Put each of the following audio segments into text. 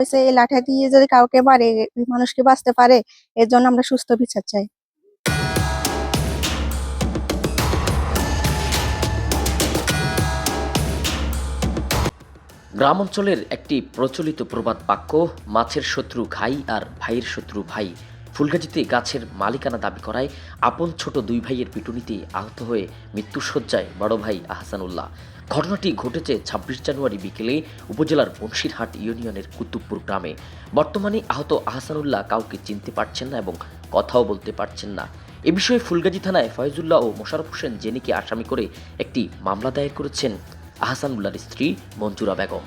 হয়েছে এই লাঠি দিয়ে যদি কাউকে মারে মানুষকে বাঁচতে পারে? এর জন্য আমরা সুস্থ বিচার চাই। গ্রাম অঞ্চলের একটি প্রচলিত প্রবাদ বাক্য, মাছের শত্রু ঘাই আর ভাইয়ের শত্রু ভাই। ফুলগাজীতে গাছের মালিকানা দাবি করায় আপন ছোট দুই ভাইয়ের পিটুনিতে আহত হয়ে মৃত্যুসজ্জায় বড় ভাই আহসানুল্লাহ ঘটনাটি ঘটেছে ছাব্বিশ জানুয়ারি বিকেলে উপজেলার বনশিরহাট ইউনিয়নের কুতুবপুর গ্রামে। বর্তমানে আহত আহসানুল্লাহ কাউকে চিনতে পারছেন না এবং কথাও বলতে পারছেন না। এ বিষয়ে ফুলগাজী থানায় ফয়জুল্লাহ ও মোশারফ হোসেন জেনিকে আসামি করে একটি মামলা দায়ের করেছেন আহসানুল্লাহর স্ত্রী মঞ্জুরা বেগম।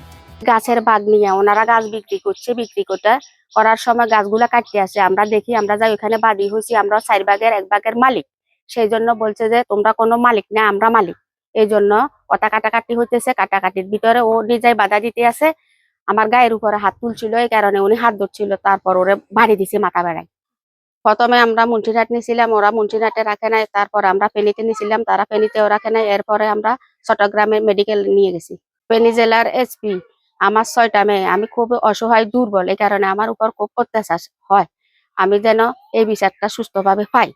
গাছের বাগ নিয়ে ওনারা গাছ বিক্রি করছে, বিক্রি করতে করার সময় গাছগুলা কাটতে আসে। আমরা দেখি, আমরা যাই ওখানে বাদী হয়েছি, আমরা চার ভাগের এক ভাগের মালিক। সেই জন্য বলছে যে, তোমরা কোনো মালিক না, আমরা মালিক। এই জন্য কথা কাটাকাটি হইতেছে, কাটাকাটির ভিতরে ও নিজেই বাধা দিতে আছে। আমার গায়ের উপরে হাত তুলছিল, এই কারণে উনি হাত ধরছিল, তারপর ওরে বাড়ি দিছে মাথা বেড়ায়। প্রথমে আমরা মুন্সিরহাট নিয়েছিলাম, ওরা মুন্সিরহাটে রাখে নাই, তারপর আমরা ফেনীতে নিয়েছিলাম, তারা ফেনীতেও রাখে নাই, এরপরে আমরা চট্টগ্রামে মেডিকেল নিয়ে গেছি। ফেনী জেলার এসপি আমার ছয়টা মেয়ে, আমি খুব অসহায়, দুর্বল, এই কারণে আমার উপর খুব অত্যাচার হয়। আমি যেন এই বিচারটা সুস্থভাবে পাই।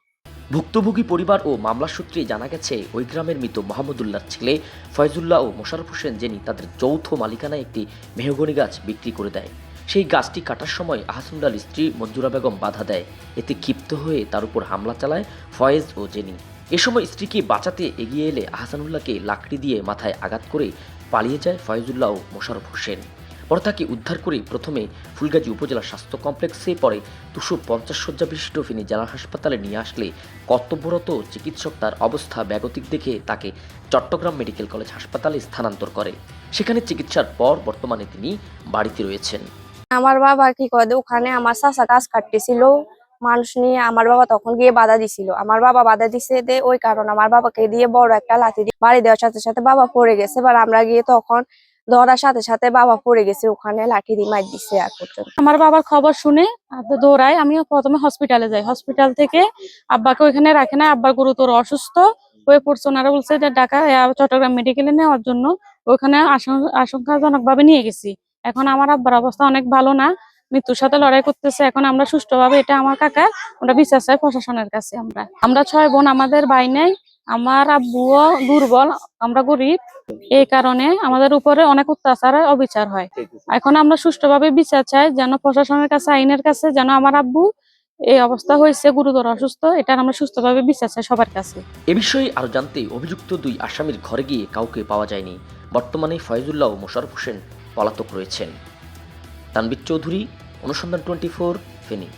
ভুক্তভোগী পরিবার ও মামলা সূত্রে জানা গেছে, ওই গ্রামের মৃত মাহমুদুল্লাহর ছেলে ফয়জুল্লাহ ও মোশারফ হোসেন যিনি তাদের যৌথ মালিকানায় একটি মেহগনি গাছ বিক্রি করে দেয়। সেই গাছটি কাটার সময় আহসানুল্লাহর স্ত্রী মঞ্জুরা বেগম বাধা দেয়। এতে ক্ষিপ্ত হয়ে তার উপর হামলা চালায় ফয়েজ ও জেনি। এ সময় স্ত্রীকে বাঁচাতে এগিয়ে এলে আহসানুল্লাহকে লাকড়ি দিয়ে মাথায় আঘাত করে পালিয়ে যায় ফয়জুল্লাহ ও মোশারফ হোসেন। পরে তাকে উদ্ধার করে প্রথমে ফুলগাজী উপজেলা স্বাস্থ্য কমপ্লেক্সে পরে দুশো পঞ্চাশ শয্যা বিশিষ্ট ফেনী জেলা হাসপাতালে নিয়ে আসলে কর্তব্যরত চিকিৎসক তার অবস্থা ব্যাগতিক দেখে তাকে চট্টগ্রাম মেডিকেল কলেজ হাসপাতালে স্থানান্তর করে। সেখানে চিকিৎসার পর বর্তমানে তিনি বাড়িতে রয়েছেন। আমার বাবা কি করে? ওখানে আমার চাচা গাছ কাটতেছিল। মানুষ নিয়ে আমার বাবা তখন গিয়ে বাধা দিছিল। আমার বাবা বাধা দিছে দে, ওই কারণে আমার বাবাকে দিয়ে বড় একটা লাঠি দিয়ে বাড়ি দেওয়ার সাথে সাথে বাবা পড়ে গেছে। এবার আমরা গিয়ে তখন ধরার সাথে সাথে বাবা পড়ে গেছে, ওখানে লাঠি দিয়ে মার দিছে আর পর্যন্ত। আমার বাবার খবর শুনে দৌড়ায় আমি প্রথমে হসপিটালে যাই। হসপিটাল থেকে আব্বাকে ওইখানে রাখে না আব্বা গুরুতর অসুস্থ হয়ে পড়ছে। ওনারা বলছে যে ঢাকা চট্টগ্রাম মেডিকেলে নেওয়ার জন্য ওখানে আশঙ্কা- আশঙ্কাজনক ভাবে নিয়ে গেছি। এখন আমার আব্বার অবস্থা অনেক ভালো না, মৃত্যুর সাথে লড়াই করতেছে। এখন আমরা সুষ্ঠুভাবে, এটা আমার কাকা, ওটা বিচার চাই প্রশাসনের কাছে আমরা। আমরা ছয় বোন, আমাদের ভাই নেই। আমার আব্বুও দুর্বল, আমরা গরিব। এই কারণে আমাদের উপরে অনেক অত্যাচার অবিচার হয়। এখন আমরা সুষ্ঠুভাবে বিচার চাই যেন প্রশাসনের কাছে, আইনের কাছে যেন আমার আব্বু এই অবস্থা হয়েছে, গুরুতর অসুস্থ এটা আমরা সুস্থভাবে বিচার চাই সবার কাছে। এ বিষয়ে আরও জানতে অভিযুক্ত দুই আসামির ঘরে গিয়ে কাউকে পাওয়া যায়নি। বর্তমানে ফয়জুল্লাহ ও মোশারফ হোসেন পলাতক রয়েছেন। তানবির চৌধুরী, অনুসন্ধান টোয়েন্টি ফোর, ফেনী।